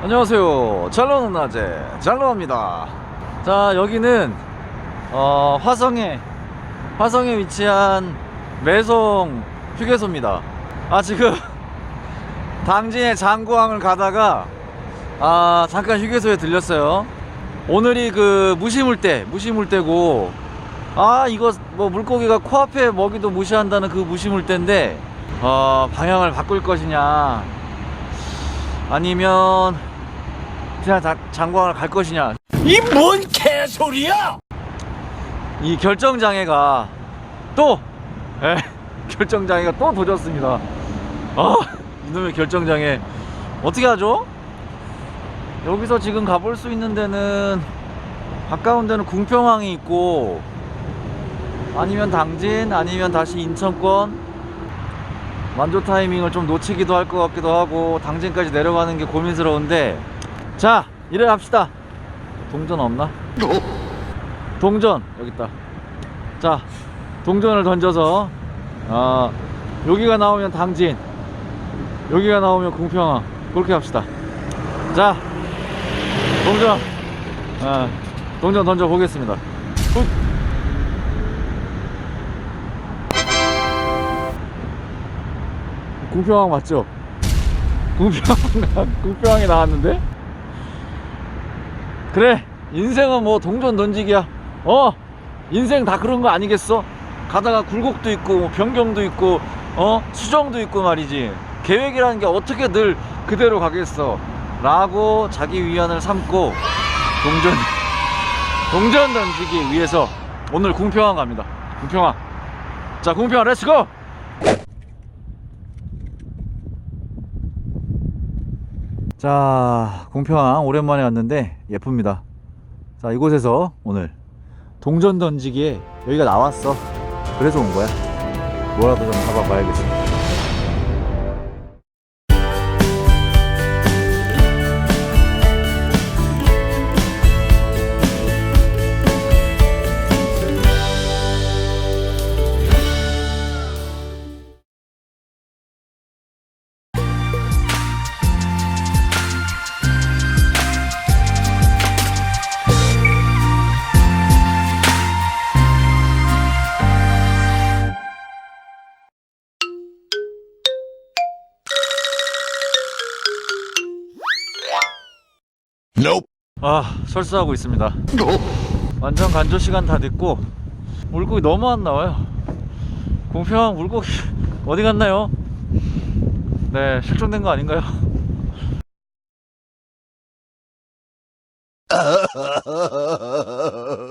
안녕하세요. 잘 노는 낮에 잘 노합니다. 자 여기는 어, 화성에 화성에 위치한 매송 휴게소입니다. 아 지금 당진의 장구항을 가다가 아 잠깐 휴게소에 들렸어요. 오늘이 그 무시물때 무시물때고 아 이거 뭐 물고기가 코앞에 먹이도 무시한다는 그 무시물때인데 어, 방향을 바꿀 것이냐 아니면 그냥 자, 장광을 갈 것이냐 이 뭔 개소리야! 이 결정장애가 또 예, 결정장애가 또 도졌습니다 아 이놈의 결정장애 어떻게 하죠? 여기서 지금 가볼 수 있는 데는 가까운 데는 궁평항이 있고 아니면 당진 아니면 다시 인천권 만조 타이밍을 좀 놓치기도 할 것 같기도 하고 당진까지 내려가는 게 고민스러운데 자 이래 갑시다 동전 없나? 동전 여기 있다 자 동전을 던져서 아 여기가 나오면 당진 여기가 나오면 궁평항 그렇게 합시다 자 동전 아 동전 던져 보겠습니다 훅. 궁평항 맞죠? 궁평항 궁평항이 나왔는데 그래 인생은 뭐 동전 던지기야. 어 인생 다 그런 거 아니겠어? 가다가 굴곡도 있고 뭐 변경도 있고 어? 수정도 있고 말이지. 계획이라는 게 어떻게 늘 그대로 가겠어? 라고 자기 위안을 삼고 동전 동전 던지기 위해서 오늘 궁평항 갑니다. 궁평항. 자 궁평항 렛츠고 자 궁평항 오랜만에 왔는데 예쁩니다. 자 이곳에서 오늘 동전 던지기에 여기가 나왔어. 그래서 온 거야. 뭐라도 좀 잡아봐야겠어 Nope. 아 설사하고 있습니다 완전 간조 시간 다 됐고 물고기 너무 안 나와요 궁평항 물고기 어디 갔나요? 네 실종된 거 아닌가요?